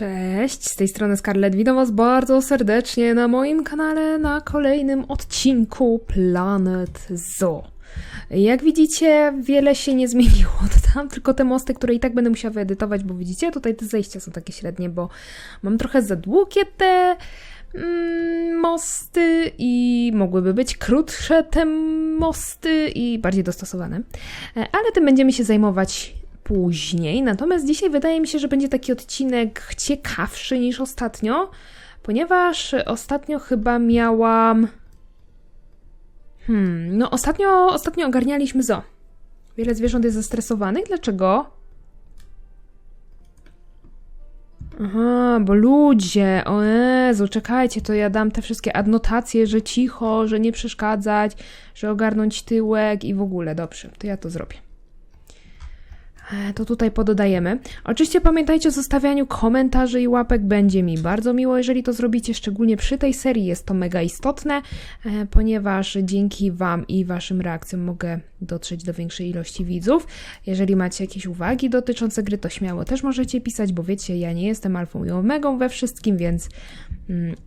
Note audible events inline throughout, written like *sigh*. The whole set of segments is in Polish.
Cześć, z tej strony Scarlett. Witam Was bardzo serdecznie na moim kanale na kolejnym odcinku Planet Zoo. Jak widzicie, wiele się nie zmieniło *laughs* od tam, tylko te mosty, które i tak będę musiała wyedytować, bo widzicie, tutaj te zejścia są takie średnie, bo mam trochę za długie te mm, mosty i mogłyby być krótsze te mosty i bardziej dostosowane. E, Ale tym będziemy się zajmować później. Natomiast dzisiaj wydaje mi się, że będzie taki odcinek ciekawszy niż ostatnio, ponieważ ostatnio chyba miałam. Hmm, no ostatnio, ostatnio ogarnialiśmy zo. Wiele zwierząt jest zestresowanych. Dlaczego? Aha, bo ludzie, o Jezu, czekajcie, to ja dam te wszystkie adnotacje, że cicho, że nie przeszkadzać, że ogarnąć tyłek i w ogóle, dobrze, to ja to zrobię. E, To tutaj pododajemy. Oczywiście pamiętajcie o zostawianiu komentarzy i łapek. Będzie mi bardzo miło, jeżeli to zrobicie, szczególnie przy tej serii. Jest to mega istotne, e, ponieważ dzięki Wam i Waszym reakcjom mogę dotrzeć do większej ilości widzów. Jeżeli macie jakieś uwagi dotyczące gry, to śmiało też możecie pisać, bo wiecie, ja nie jestem alfą i omegą we wszystkim, więc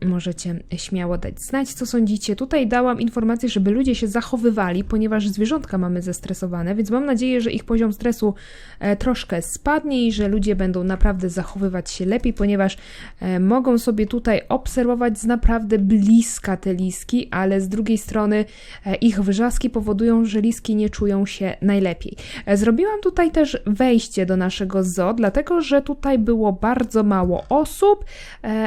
możecie śmiało dać znać, co sądzicie. Tutaj dałam informację, żeby ludzie się zachowywali, ponieważ zwierzątka mamy zestresowane, więc mam nadzieję, że ich poziom stresu e, troszkę spadnie i że ludzie będą naprawdę zachowywać się lepiej, ponieważ e, mogą sobie tutaj obserwować z naprawdę bliska te liski, ale z drugiej strony e, ich wrzaski powodują, że liski nie czują się najlepiej. Zrobiłam tutaj też wejście do naszego zoo, dlatego że tutaj było bardzo mało osób,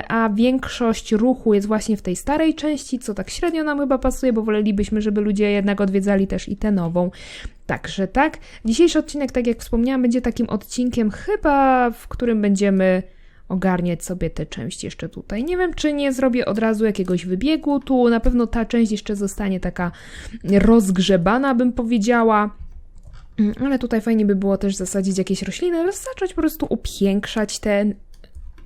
a większość ruchu jest właśnie w tej starej części, co tak średnio nam chyba pasuje, bo wolelibyśmy, żeby ludzie jednak odwiedzali też i tę nową. Także tak, dzisiejszy odcinek, tak jak wspomniałam, będzie takim odcinkiem chyba, w którym będziemy ogarniać sobie tę część jeszcze tutaj. Nie wiem, czy nie zrobię od razu jakiegoś wybiegu. Tu na pewno ta część jeszcze zostanie taka rozgrzebana, bym powiedziała. Mm, Ale tutaj fajnie by było też zasadzić jakieś rośliny, zacząć po prostu upiększać tę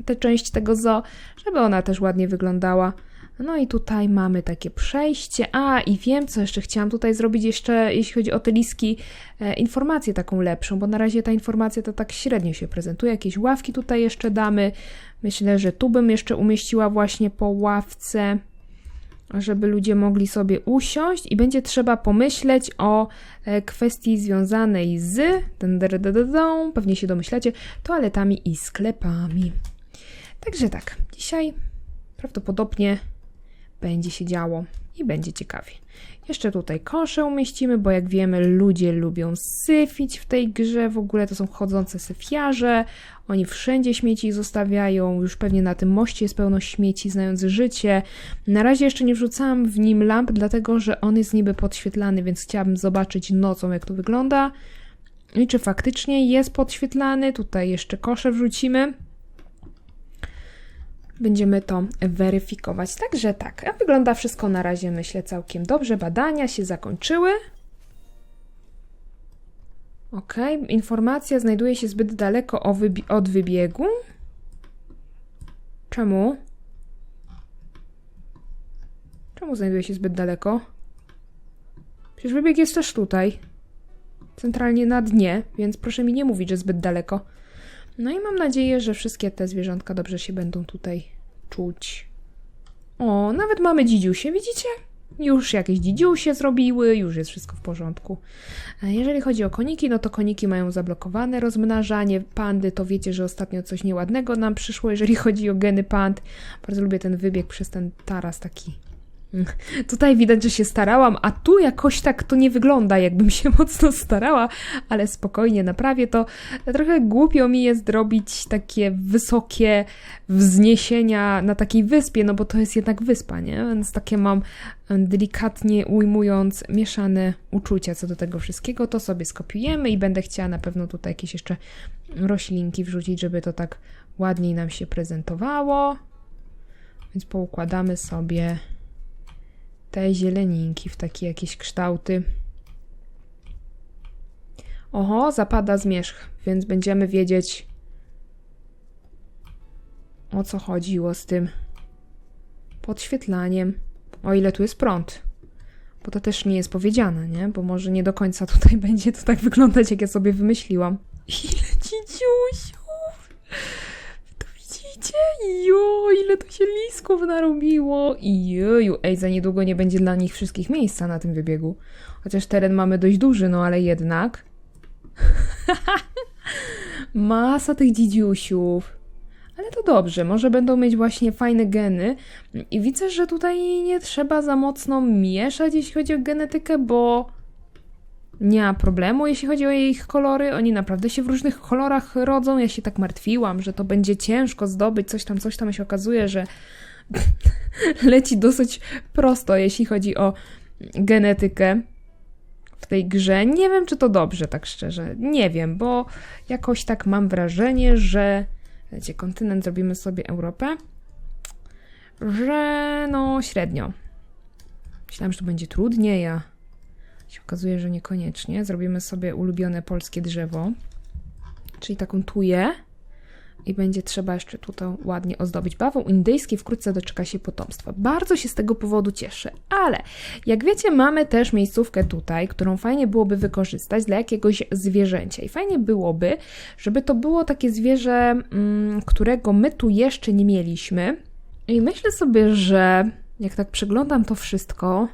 tę część tego zoo, żeby ona też ładnie wyglądała. No i tutaj mamy takie przejście. A, i wiem, co jeszcze chciałam tutaj zrobić jeszcze, jeśli chodzi o te liski, e, informację taką lepszą, bo na razie ta informacja to tak średnio się prezentuje. Jakieś ławki tutaj jeszcze damy. Myślę, że tu bym jeszcze umieściła właśnie po ławce, żeby ludzie mogli sobie usiąść i będzie trzeba pomyśleć o e, kwestii związanej z, pewnie się domyślacie, toaletami i sklepami. Także tak, dzisiaj prawdopodobnie będzie się działo i będzie ciekawie. Jeszcze tutaj kosze umieścimy, bo jak wiemy, ludzie lubią syfić w tej grze. W ogóle to są chodzące syfiarze. Oni wszędzie śmieci zostawiają. Już pewnie na tym moście jest pełno śmieci, znając życie. Na razie jeszcze nie wrzucałam w nim lamp, dlatego że on jest niby podświetlany, więc chciałabym zobaczyć nocą, jak to wygląda. I czy faktycznie jest podświetlany. Tutaj jeszcze kosze wrzucimy. Będziemy to weryfikować. Także tak, wygląda wszystko na razie, myślę, całkiem dobrze. Badania się zakończyły. Ok, informacja znajduje się zbyt daleko od wybiegu. Czemu? Czemu znajduje się zbyt daleko? Przecież wybieg jest też tutaj. Centralnie na dnie, więc proszę mi nie mówić, że zbyt daleko. No i mam nadzieję, że wszystkie te zwierzątka dobrze się będą tutaj czuć. O, nawet mamy dzidziusie, widzicie? Już jakieś dzidziusie zrobiły, już jest wszystko w porządku. A jeżeli chodzi o koniki, no to koniki mają zablokowane rozmnażanie. Pandy, to wiecie, że ostatnio coś nieładnego nam przyszło, jeżeli chodzi o geny pand. Bardzo lubię ten wybieg przez ten taras taki *laughs* Tutaj widać, że się starałam, a tu jakoś tak to nie wygląda, jakbym się *laughs* mocno starała, ale spokojnie naprawię to. Trochę głupio mi jest robić takie wysokie wzniesienia na takiej wyspie, no bo to jest jednak wyspa, nie? Więc takie mam delikatnie ujmując mieszane uczucia co do tego wszystkiego. To sobie skopiujemy i będę chciała na pewno tutaj jakieś jeszcze roślinki wrzucić, żeby to tak ładniej nam się prezentowało. Więc poukładamy sobie te zieleninki w takie jakieś kształty. Oho, zapada zmierzch, więc będziemy wiedzieć o co chodziło z tym podświetlaniem. O ile tu jest prąd. Bo to też nie jest powiedziane, nie? Bo może nie do końca tutaj *laughs* będzie to tak wyglądać, jak ja sobie wymyśliłam. Ile dzidziusiów! To? Jo, ile tu się lisków narobiło. Joju, ej, za niedługo nie będzie dla nich wszystkich miejsca na tym wybiegu. Chociaż teren mamy dość duży, no ale jednak. *laughs* Masa tych dzidziusiów. Ale to dobrze, może będą mieć właśnie fajne geny. I widzę, że tutaj nie trzeba za mocno mieszać, jeśli chodzi o genetykę, bo nie ma problemu, jeśli chodzi o ich kolory. Oni naprawdę się w różnych kolorach rodzą. Ja się tak martwiłam, że to będzie ciężko zdobyć coś tam, coś tam. Się okazuje, że *laughs* leci dosyć prosto, jeśli chodzi o genetykę w tej grze. Nie wiem, czy to dobrze, tak szczerze. Nie wiem, bo jakoś tak mam wrażenie, że. Wiecie, kontynent zrobimy sobie Europę, że no średnio. Myślałam, że to będzie trudniej, a się okazuje, że niekoniecznie. Zrobimy sobie ulubione polskie drzewo, czyli taką tuję. I będzie trzeba jeszcze tutaj ładnie ozdobić. Bawoł indyjski wkrótce doczeka się potomstwa. Bardzo się z tego powodu cieszę. Ale jak wiecie, mamy też miejscówkę tutaj, którą fajnie byłoby wykorzystać dla jakiegoś zwierzęcia. I fajnie byłoby, żeby to było takie zwierzę, mm, którego my tu jeszcze nie mieliśmy. I myślę sobie, że jak tak przeglądam to wszystko,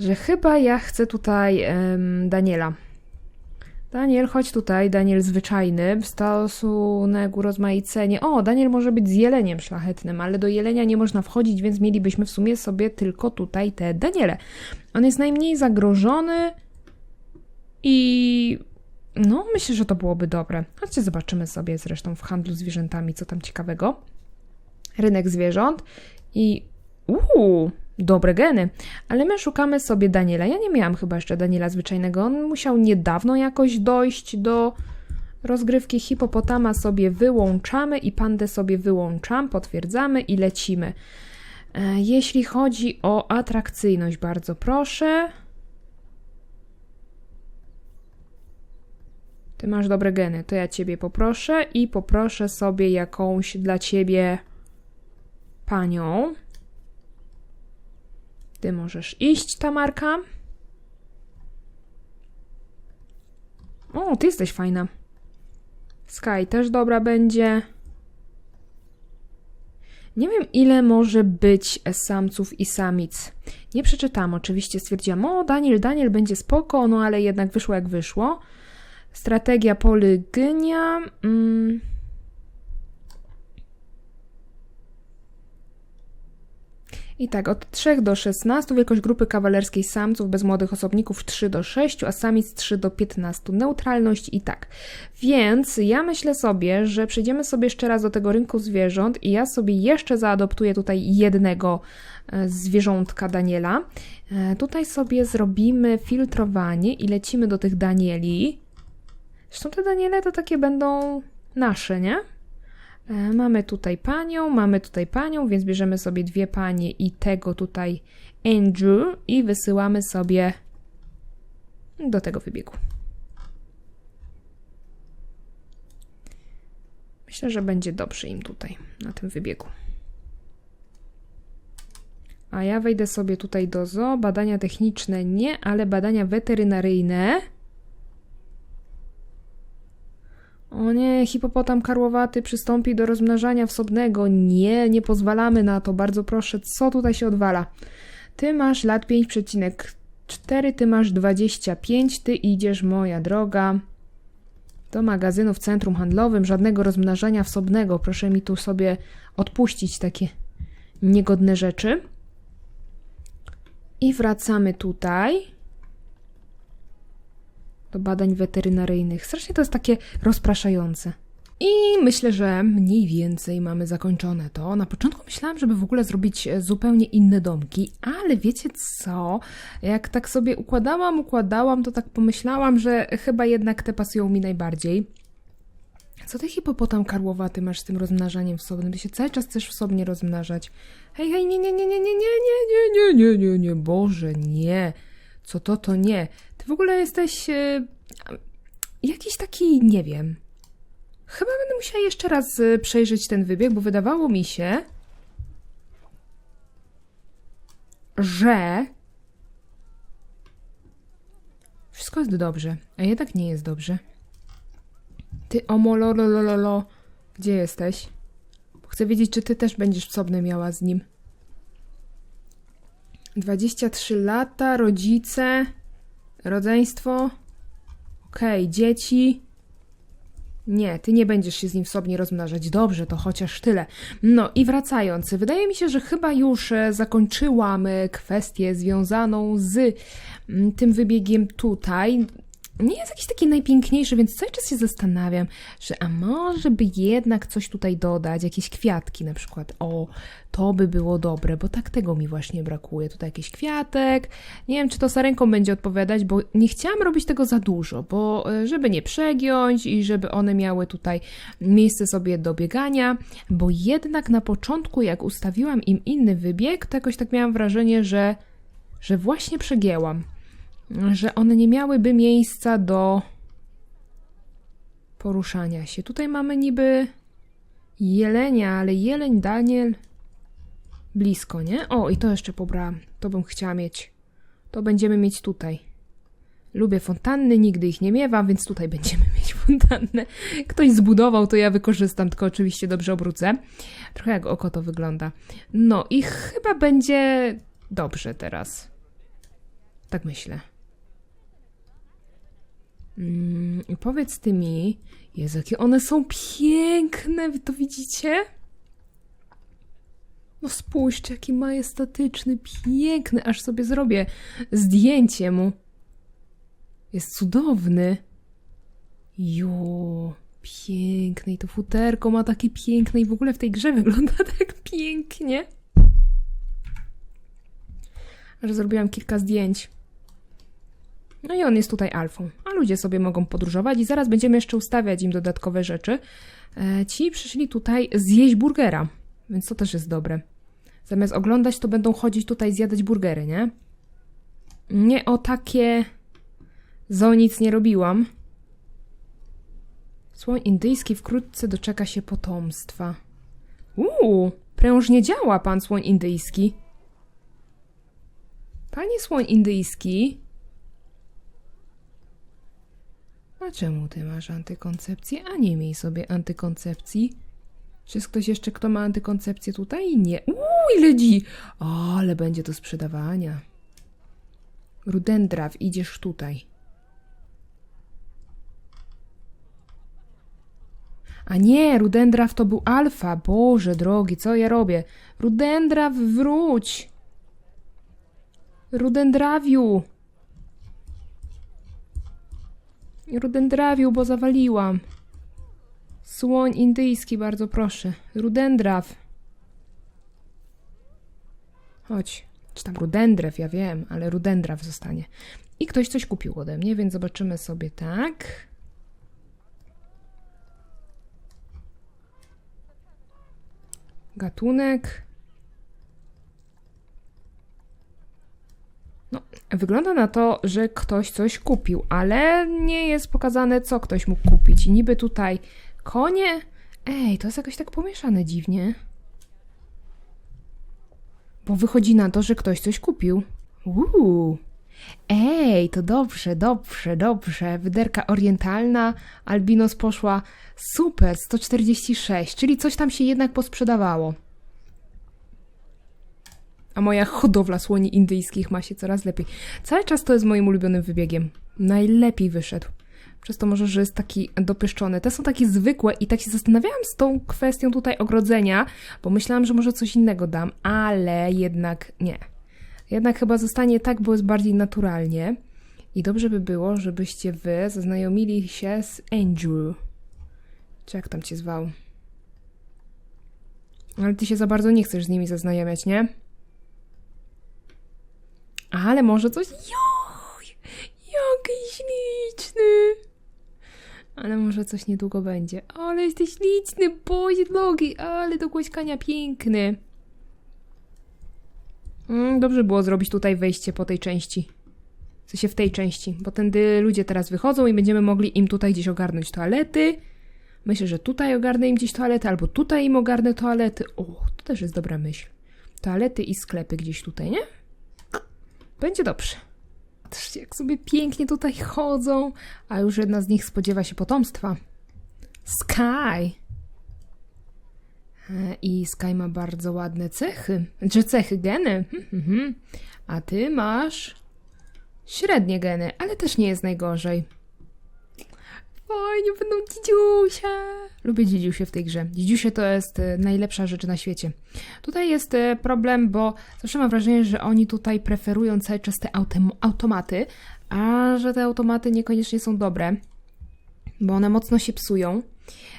że chyba ja chcę tutaj em, Daniela. Daniel, chodź tutaj, Daniel zwyczajny, stosunek urozmaicenie. O, Daniel może być z jeleniem szlachetnym, ale do jelenia nie można wchodzić, więc mielibyśmy w sumie sobie tylko tutaj te Daniele. On jest najmniej zagrożony i no, myślę, że to byłoby dobre. Chodźcie, zobaczymy sobie zresztą w handlu zwierzętami, co tam ciekawego. Rynek zwierząt i uuu, dobre geny. Ale my szukamy sobie Daniela. Ja nie miałam chyba jeszcze Daniela zwyczajnego. On musiał niedawno jakoś dojść do rozgrywki. Hipopotama sobie wyłączamy i pandę sobie wyłączam, potwierdzamy i lecimy. E, Jeśli chodzi o atrakcyjność, bardzo proszę. Ty masz dobre geny, to ja ciebie poproszę i poproszę sobie jakąś dla ciebie panią. Ty możesz iść, Tamarka. O, ty jesteś fajna. Sky też dobra będzie. Nie wiem, ile może być samców i samic. Nie przeczytałam, oczywiście stwierdziłam, o, Daniel, Daniel będzie spoko, no ale jednak wyszło jak wyszło. Strategia polygynia. Mm. I tak, od 3 do 16 wielkość grupy kawalerskiej samców bez młodych osobników 3 do 6, a samic 3 do 15. Neutralność i tak. Więc ja myślę sobie, że przejdziemy sobie jeszcze raz do tego rynku zwierząt i ja sobie jeszcze zaadoptuję tutaj jednego e, zwierzątka Daniela. E, Tutaj sobie zrobimy filtrowanie i lecimy do tych Danieli. Zresztą te Daniele to takie będą nasze, nie? E, Mamy tutaj panią, mamy tutaj panią, więc bierzemy sobie dwie panie i tego tutaj Andrew i wysyłamy sobie do tego wybiegu. Myślę, że będzie dobrze im tutaj, na tym wybiegu. A ja wejdę sobie tutaj do zoo. Badania techniczne nie, ale badania weterynaryjne. O nie, hipopotam karłowaty przystąpi do rozmnażania wsobnego. Nie, nie pozwalamy na to, bardzo proszę. Co tutaj się odwala? Ty masz lat 5,4, ty masz 25, ty idziesz, moja droga, do magazynu w centrum handlowym. Żadnego rozmnażania wsobnego. Proszę mi tu sobie odpuścić takie niegodne rzeczy. I wracamy tutaj do badań weterynaryjnych. Strasznie to jest takie rozpraszające. I myślę, że mniej więcej mamy zakończone to. Na początku myślałam, żeby w ogóle zrobić e, zupełnie inne domki, ale wiecie co? Jak tak sobie układałam, układałam, to tak pomyślałam, że chyba jednak te pasują mi najbardziej. Co ty hipopotam karłowaty masz z tym rozmnażaniem wsobnym? Ty się cały czas chcesz wsobnie rozmnażać. Hej, hej, nie, nie, nie, nie, nie, nie, nie, nie, nie, nie, nie, Boże, nie. Co to, to nie. Ty w ogóle jesteś e, jakiś taki, nie wiem. Chyba będę musiała jeszcze raz e, przejrzeć ten wybieg, bo wydawało mi się, że wszystko jest dobrze, a jednak nie jest dobrze. Ty omololololo, gdzie jesteś? Chcę wiedzieć, czy ty też będziesz wsobne miała z nim. 23 lata, rodzice, rodzeństwo. Okej, dzieci. Nie, ty nie będziesz się z nim wsobnie rozmnażać. Dobrze, to chociaż tyle. No i wracając, wydaje mi się, że chyba już e, zakończyłam e, kwestię związaną z mm, tym wybiegiem tutaj. Nie jest jakiś taki najpiękniejszy, więc cały czas się zastanawiam, że a może by jednak coś tutaj dodać, jakieś kwiatki na przykład. O, to by było dobre, bo tak tego mi właśnie brakuje. Tutaj jakiś kwiatek. Nie wiem, czy to sarenką będzie odpowiadać, bo nie chciałam robić tego za dużo, bo e, żeby nie przegiąć i żeby one miały tutaj miejsce sobie do biegania, bo jednak na początku, jak ustawiłam im inny wybieg, to jakoś tak miałam wrażenie, że, że właśnie przegięłam. Że one nie miałyby miejsca do poruszania się. Tutaj mamy niby jelenia, ale jeleń Daniel blisko, nie? O, i to jeszcze pobrałam. To bym chciała mieć. To będziemy mieć tutaj. Lubię fontanny, nigdy ich nie miewam, więc tutaj będziemy mieć *laughs* fontannę. Ktoś zbudował, to ja wykorzystam, tylko oczywiście dobrze obrócę. Trochę jak oko to wygląda. No i chyba będzie dobrze teraz. Tak myślę. Mm, powiedz ty mi, Jezu, jakie one są piękne, wy to widzicie? No spójrzcie, jaki majestatyczny, piękny, aż sobie zrobię zdjęcie mu. Jest cudowny. Jo, piękny i to futerko ma takie piękne i w ogóle w tej grze *laughs* wygląda tak pięknie. Że zrobiłam kilka zdjęć. No i on jest tutaj alfą, a ludzie sobie mogą podróżować i zaraz będziemy jeszcze ustawiać im dodatkowe rzeczy. E, ci przyszli tutaj zjeść burgera, więc to też jest dobre. Zamiast oglądać, to będą chodzić tutaj zjadać burgery, nie? Nie o takie... Zo nic nie robiłam. Słoń indyjski wkrótce doczeka się potomstwa. Uuu, prężnie działa pan słoń indyjski. Panie słoń indyjski, A czemu ty masz antykoncepcję, a nie miej sobie antykoncepcji? Czy jest ktoś jeszcze, kto ma antykoncepcję tutaj? Nie. Uuu, ile dzi! O, ale będzie do sprzedawania. Rudendraw, idziesz tutaj. A nie, Rudendraw to był alfa. Boże drogi, co ja robię? Rudendraw, wróć! Rudendrawiu! Rudendrawiu, bo zawaliłam. Słoń indyjski, bardzo proszę. Rudendraw. Chodź. Czy tam rudendrew, ja wiem, ale rudendraw zostanie. I ktoś coś kupił ode mnie, więc zobaczymy sobie tak. Gatunek. No, wygląda na to, że ktoś coś kupił, ale nie jest pokazane, co ktoś mógł kupić. I niby tutaj konie. Ej, to jest jakoś tak pomieszane dziwnie. Bo wychodzi na to, że ktoś coś kupił. Uuu. Ej, to dobrze, dobrze, dobrze. Wyderka orientalna, albinos poszła super, 146, czyli coś tam się jednak posprzedawało. A moja hodowla słoni indyjskich ma się coraz lepiej. Cały czas to jest moim ulubionym wybiegiem. Najlepiej wyszedł. Przez to może, że jest taki dopyszczony. Te są takie zwykłe i tak się zastanawiałam z tą kwestią tutaj ogrodzenia, bo myślałam, że może coś innego dam, ale jednak nie. Jednak chyba zostanie tak, bo jest bardziej naturalnie. I dobrze by było, żebyście wy zaznajomili się z Andrew. Czy jak tam cię zwał? Ale ty się za bardzo nie chcesz z nimi zaznajamiać, nie? Ale może coś. Joj! Jaki śliczny! Ale może coś niedługo będzie. Ale jesteś śliczny, boże drogi, ale do głaskania piękny. Mm, dobrze było zrobić tutaj wejście po tej części. W sensie w tej części, bo tędy ludzie teraz wychodzą i będziemy mogli im tutaj gdzieś ogarnąć toalety. Myślę, że tutaj ogarnę im gdzieś toalety, albo tutaj im ogarnę toalety. O, to też jest dobra myśl. Toalety i sklepy gdzieś tutaj, nie? Będzie dobrze. Patrzcie, jak sobie pięknie tutaj chodzą, a już jedna z nich spodziewa się potomstwa. Sky! E, I Sky ma bardzo ładne cechy. Czy cechy, geny? Hm, hm, hm. A ty masz średnie geny, ale też nie jest najgorzej. Fajnie, będą dzidziusie. Lubię dzidziusie w tej grze. Dzidziusie to jest e, najlepsza rzecz na świecie. Tutaj jest e, problem, bo zawsze mam wrażenie, że oni tutaj preferują cały czas te automaty, a że te automaty niekoniecznie są dobre, bo one mocno się psują.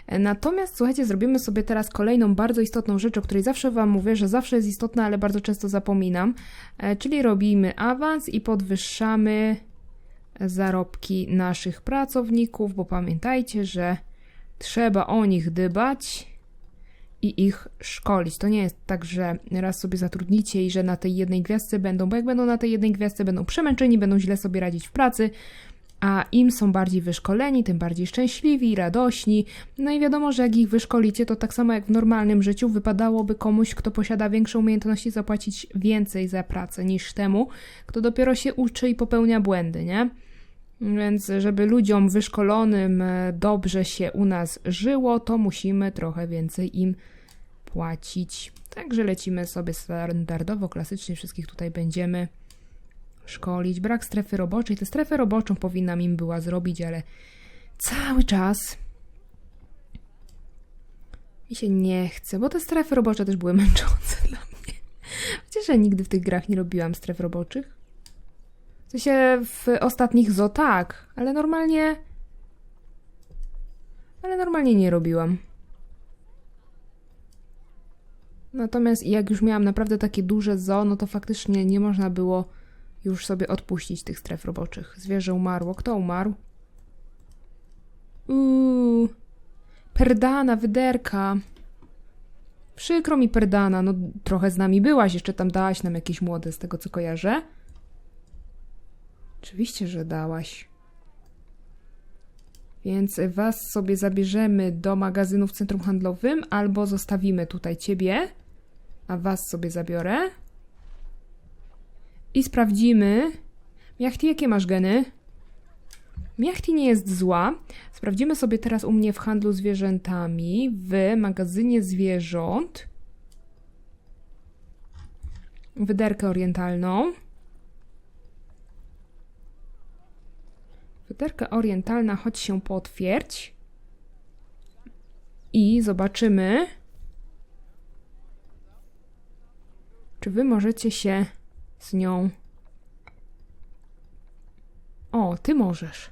E, Natomiast słuchajcie, zrobimy sobie teraz kolejną bardzo istotną rzecz, o której zawsze Wam mówię, że zawsze jest istotna, ale bardzo często zapominam. Czyli robimy awans i podwyższamy zarobki naszych pracowników, bo pamiętajcie, że trzeba o nich dbać i ich szkolić. To nie jest tak, że raz sobie zatrudnicie i że na tej jednej gwiazdce będą, bo jak będą na tej jednej gwiazdce, będą przemęczeni, będą źle sobie radzić w pracy, a im są bardziej wyszkoleni, tym bardziej szczęśliwi, radośni. No i wiadomo, że jak ich wyszkolicie, to tak samo jak w normalnym życiu wypadałoby komuś, kto posiada większe umiejętności, zapłacić więcej za pracę niż temu, kto dopiero się uczy i popełnia błędy, nie? Więc żeby ludziom wyszkolonym e, dobrze się u nas żyło, to musimy trochę więcej im płacić. Także lecimy sobie standardowo, klasycznie wszystkich tutaj będziemy szkolić. Brak strefy roboczej. Tę strefę roboczą powinnam im była zrobić, ale cały czas mi się nie chce, bo te strefy robocze też były męczące *laughs* dla mnie. Chociaż ja nigdy w tych grach nie robiłam stref roboczych. W sensie w ostatnich zo tak, ale normalnie... Ale normalnie nie robiłam. Natomiast jak już miałam naprawdę takie duże zo, no to faktycznie nie można było już sobie odpuścić tych stref roboczych. Zwierzę umarło. Kto umarł? Uuu. Perdana, wyderka. Przykro mi, Perdana. No, trochę z nami byłaś. Jeszcze tam dałaś nam jakieś młode, z tego co kojarzę. Oczywiście, że dałaś. Więc was sobie zabierzemy do magazynu w centrum handlowym, albo zostawimy tutaj ciebie, a was sobie zabiorę. I sprawdzimy. Miachti, jakie masz geny? Miachti nie jest zła. Sprawdzimy sobie teraz u mnie w handlu zwierzętami, w magazynie zwierząt. Wyderkę orientalną. Wyderka orientalna, chodź się potwierdź. I zobaczymy, czy wy możecie się z nią. O, ty możesz.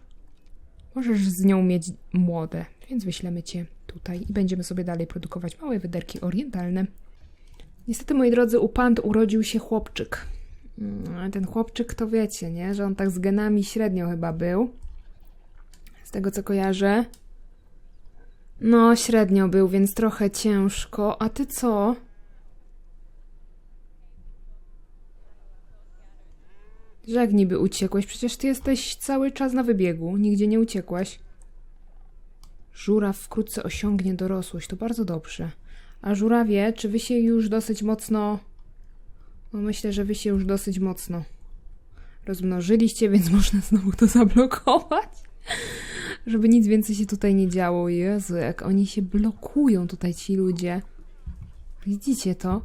Możesz z nią mieć młode, więc wyślemy cię tutaj i będziemy sobie dalej produkować małe wyderki orientalne. Niestety, moi drodzy, u pand urodził się chłopczyk. Mm, Ten chłopczyk to wiecie, nie? Że on tak z genami średnio chyba był. Z tego co kojarzę. No, średnio był, więc trochę ciężko. A ty co? Jak niby uciekłeś? Przecież ty jesteś cały czas na wybiegu. Nigdzie nie uciekłaś. Żuraw wkrótce osiągnie dorosłość. To bardzo dobrze. A żurawie, czy wy się już dosyć mocno... No myślę, że wy się już dosyć mocno rozmnożyliście, więc *laughs* można znowu to zablokować. Żeby nic więcej się tutaj nie działo. Jezu, jak oni się blokują tutaj ci ludzie. Widzicie to?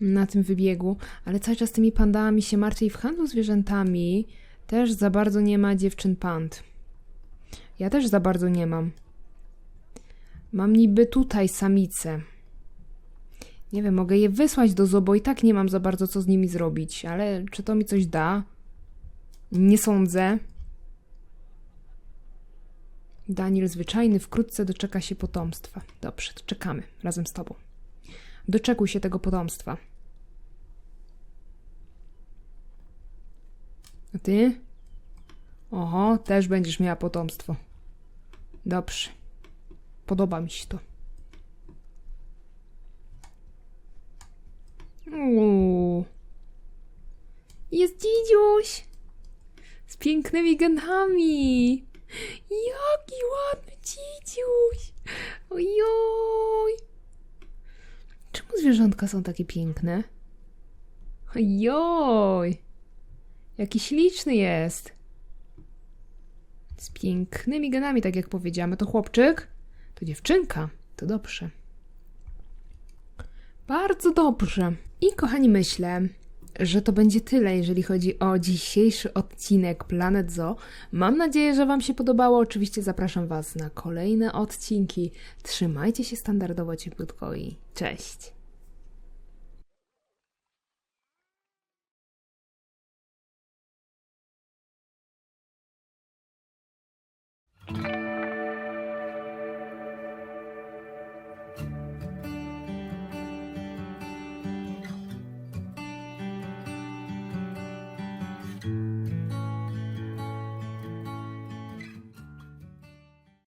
Na tym wybiegu. Ale cały czas tymi pandami się martwię i w handlu zwierzętami też za bardzo nie ma dziewczyn pand. Ja też za bardzo nie mam. Mam niby tutaj samice. Nie wiem, mogę je wysłać do zoo, i tak nie mam za bardzo co z nimi zrobić, ale czy to mi coś da? Nie sądzę. Daniel zwyczajny wkrótce doczeka się potomstwa. Dobrze, czekamy razem z tobą. Doczekuj się tego potomstwa. A ty? Oho, też będziesz miała potomstwo. Dobrze. Podoba mi się to. Uuu. Jest dzidziuś! Z pięknymi genami! Jaki ładny dzidziuś! Ojoj! Czemu zwierzątka są takie piękne? Ojoj! Jaki śliczny jest! Z pięknymi genami, tak jak powiedziałam. To chłopczyk? To dziewczynka. To dobrze. Bardzo dobrze. I kochani, myślę, że to będzie tyle, jeżeli chodzi o dzisiejszy odcinek Planet Zoo. Mam nadzieję, że Wam się podobało. Oczywiście zapraszam Was na kolejne odcinki. Trzymajcie się standardowo cieplutko i cześć!